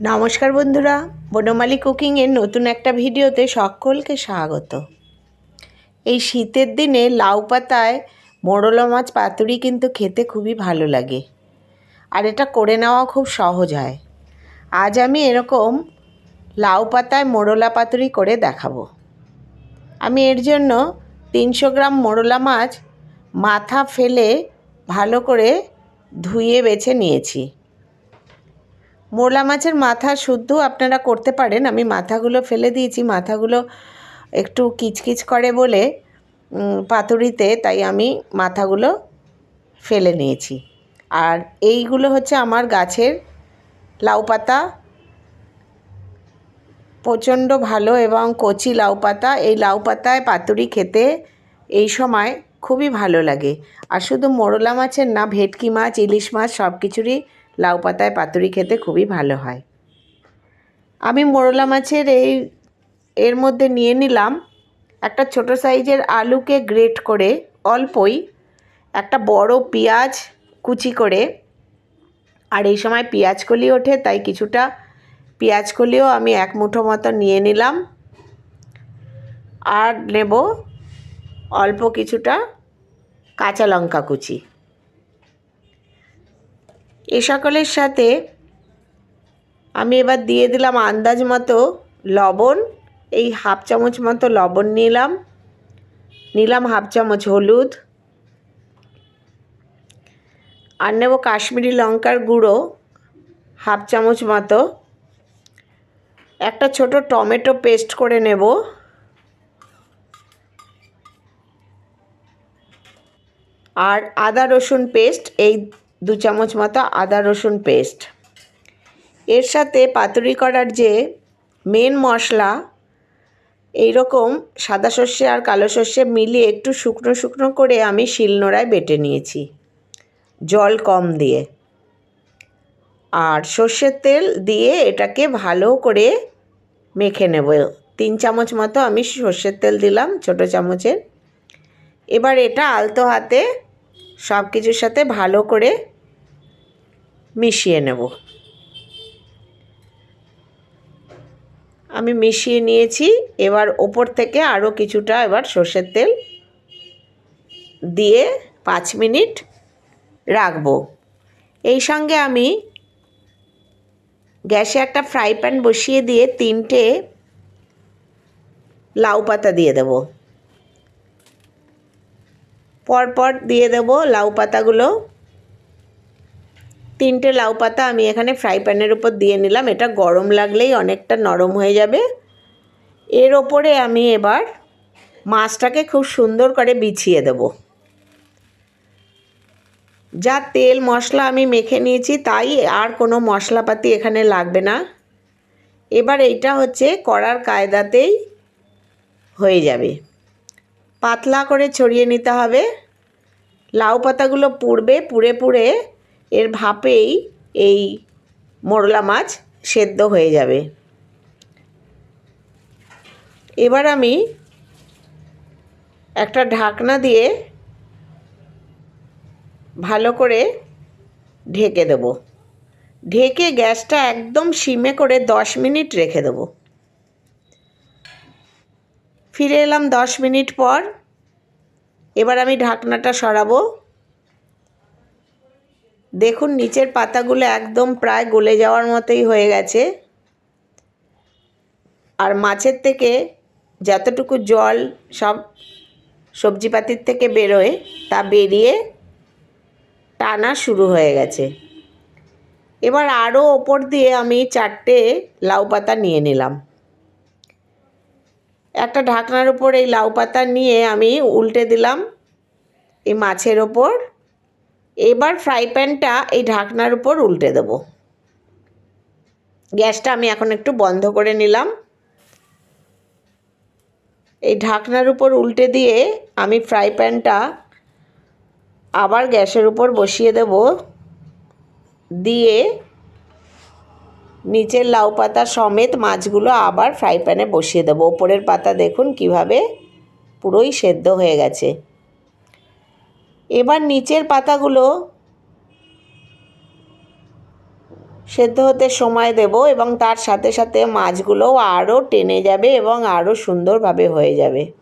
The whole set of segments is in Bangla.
নমস্কার বন্ধুরা, বনমালী কুকিংয়ের নতুন একটা ভিডিওতে সকলকে স্বাগত। এই শীতের দিনে লাউ পাতায় মোড়লা মাছ পাতুরি কিন্তু খেতে খুবই ভালো লাগে। আর এটা করে নেওয়া খুব সহজ হয়। আজ আমি এরকম লাউ পাতায় মোড়লা পাতুরি করে দেখাবো। আমি এর জন্য তিনশো গ্রাম মোড়লা মাছ মাথা ফেলে ভালো করে ধুয়ে বেছে নিয়েছি। মোরলা মাছের মাথা শুদ্ধ আপনারা করতে পারেন। আমি মাথাগুলো ফেলে দিয়েছি, মাথাগুলো একটু কিচকিচ করে বলে পাতুরিতে, তাই আমি মাথাগুলো ফেলে নিয়েছি। আর এইগুলো হচ্ছে আমার গাছের লাউ পাতা, প্রচণ্ড ভালো এবং কচি লাউ পাতা। এই লাউ পাতায় পাতুরি খেতে এই সময় খুবই ভালো লাগে। আর শুধু মোরলা মাছের না, ভেটকি মাছ, ইলিশ মাছ সব কিছুরই লাউ পাতায় পাতুরি খেতে খুবই ভালো হয়। আমি মোরলা মাছের এই, এর মধ্যে নিয়ে নিলাম একটা ছোট সাইজের আলুকে গ্রেট করে অল্পই, একটা বড় পেঁয়াজ কুচি করে, আর এই সময় পেঁয়াজ কলি ওঠে, তাই কিছুটা পেঁয়াজ কলিও আমি এক মুঠো মতো নিয়ে নিলাম। আর নেব অল্প কিছুটা কাঁচা লঙ্কা কুচি। এ সকলের সাথে আমি এবার দিয়ে দিলাম আন্দাজ মতো লবণ, এই হাফ চামচ মতো লবণ নিলাম। নিলাম হাফ চামচ হলুদ। আর নেব কাশ্মীরি লঙ্কার গুঁড়ো হাফ চামচ মতো। একটা ছোট টমেটো পেস্ট করে নেব। আর আদা রসুন পেস্ট, এই দু চামচ মতো আদা রসুন পেস্ট এর সাথে পাতুরি করার যে মেন মশলা এই রকম সাদা সর্ষে আর কালো সর্ষে মিলিয়ে একটু শুকনো শুকনো করে আমি শিলনোড়ায় বেটে নিয়েছি। জল কম দিয়ে। আর সর্ষের তেল দিয়ে এটাকে ভালো করে মেখে নেব। তিন চামচ মতো আমি সর্ষের তেল দিলাম ছোটো চামচের। এবার এটা আলতো হাতে সব কিছুর সাথে ভালো করে মিশিয়ে নেব। আমি মিশিয়ে নিয়েছি, এবার ওপর থেকে আরও কিছুটা এবার সর্ষের তেল দিয়ে পাঁচ মিনিট রাখব। এই সঙ্গে আমি গ্যাসে একটা ফ্রাই প্যান বসিয়ে দিয়ে তিনটে লাউ পাতা দিয়ে দেব। পরপর দিয়ে দেব লাউ পাতাগুলো। তিনটে লাউ পাতা আমি এখানে ফ্রাই প্যানের উপর দিয়ে নিলাম। এটা গরম লাগলেই অনেকটা নরম হয়ে যাবে। এর ওপরে আমি এবার মাছটাকে খুব সুন্দর করে বিছিয়ে দেব। যা তেল মশলা আমি মেখে নিয়েছি, তাই আর কোনো মশলাপাতি এখানে লাগবে না। এবার এইটা হচ্ছে করার কায়দাতেই হয়ে যাবে। পাতলা করে ছড়িয়ে নিতে হবে। লাউ পাতাগুলো পুড়বে, পুড়ে পুড়ে এর ভাপেই এই মোরলা মাছ সেদ্ধ হয়ে যাবে। এবার আমি একটা ঢাকনা দিয়ে ভালো করে ঢেকে দেব। ঢেকে গ্যাসটা একদম সিমে করে দশ মিনিট রেখে দেব। ফিরে এলাম দশ মিনিট পর। এবার আমি ঢাকনাটা সরাবো। দেখুন, নিচের পাতাগুলো একদম প্রায় গলে যাওয়ার মতোই হয়ে গেছে। আর মাছের থেকে যতটুকু জল সব সবজিপাতির থেকে বেরোয়, তা বেরিয়ে টানা শুরু হয়ে গেছে। এবার আরও ওপর দিয়ে আমি চারটে লাউ পাতা নিয়ে নিলাম। একটা ঢাকনার উপর এই লাউ পাতা নিয়ে আমি উল্টে দিলাম এই মাছের ওপর। এবার ফ্রাই প্যানটা এই ঢাকনার উপর উল্টে দেব। গ্যাসটা আমি এখন একটু বন্ধ করে নিলাম। এই ঢাকনার উপর উল্টে দিয়ে আমি ফ্রাই প্যানটা আবার গ্যাসের উপর বসিয়ে দেব। দিয়ে নিচের লাউ পাতা সমেত মাছগুলো আবার ফ্রাই প্যানে বসিয়ে দেবো। ওপরের পাতা দেখুন কীভাবে পুরোই সেদ্ধ হয়ে গেছে। এবার নিচের পাতাগুলো সেদ্ধ হতে সময় দেব এবং তার সাথে সাথে মাছগুলোও আরও টেনে যাবে এবং আরও সুন্দরভাবে হয়ে যাবে।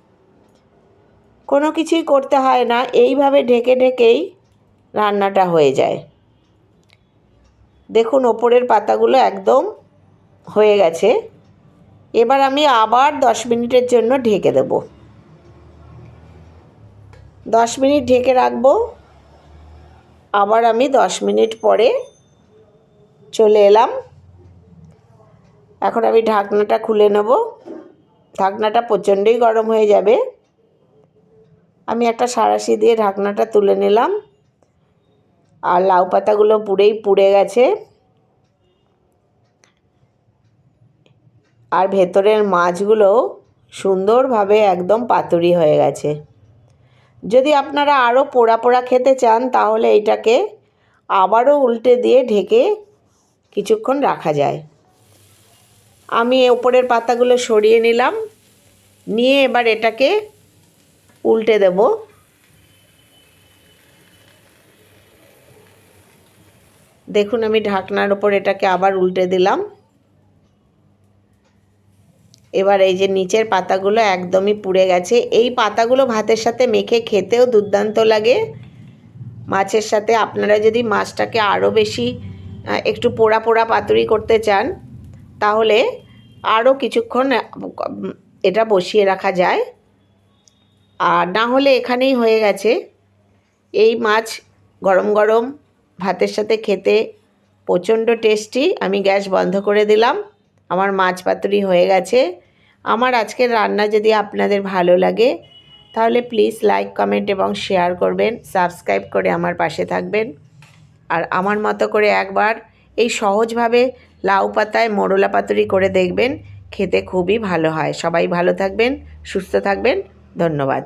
কোনো কিছুই করতে হয় না, এইভাবে ঢেকে ঢেকেই রান্নাটা হয়ে যায়। দেখুন, ওপরের পাতাগুলো একদম হয়ে গেছে। এবার আমি আবার দশ মিনিটের জন্য ঢেকে দেব। দশ মিনিট ঢেকে রাখব। আবার আমি দশ মিনিট পরে চলে এলাম। এখন আমি ঢাকনাটা খুলে নেব। ঢাকনাটা প্রচণ্ডই গরম হয়ে যাবে। আমি একটা সাঁড়াশি দিয়ে ঢাকনাটা তুলে নিলাম। আর লাউ পাতাগুলো পুরেই পুড়ে গেছে। আর ভেতরের মাছগুলো সুন্দরভাবে একদম পাতুরি হয়ে গেছে। যদি আপনারা আরও পোড়া পোড়া খেতে চান, তাহলে এটাকে আবারও উল্টে দিয়ে ঢেকে কিছুক্ষণ রাখা যায়। আমি ওপরের পাতাগুলো সরিয়ে নিলাম। নিয়ে এবার এটাকে উল্টে দেব। দেখুন, আমি ঢাকনার ওপর এটাকে আবার উল্টে দিলাম। এবার এই যে নিচের পাতাগুলো একদমই পুড়ে গেছে। এই পাতাগুলো ভাতের সাথে মেখে খেতেও দুর্দান্ত লাগে। মাছের সাথে আপনারা যদি মাছটাকে আরও বেশি একটু পোড়া পোড়া পাতুরি করতে চান, তাহলে আরও কিছুক্ষণ এটা বসিয়ে রাখা যায়। আর না হলে এখানেই হয়ে গেছে। এই মাছ গরম গরম ভাতের সাথে খেতে প্রচণ্ড টেস্টি আমি গ্যাস বন্ধ করে দিলাম। আমার মাছ পাতুরি হয়ে গেছে। আমার আজকের রান্না যদি আপনাদের ভালো লাগে, তাহলে প্লিজ লাইক কমেন্ট এবং শেয়ার করবেন সাবস্ক্রাইব করে আমার পাশে থাকবেন। আর আমার মতো করে একবার এই সহজভাবে লাউ পাতায় মোরলা পাতুরি করে দেখবেন, খেতে খুবই ভালো হয়। সবাই ভালো থাকবেন, সুস্থ থাকবেন। ধন্যবাদ।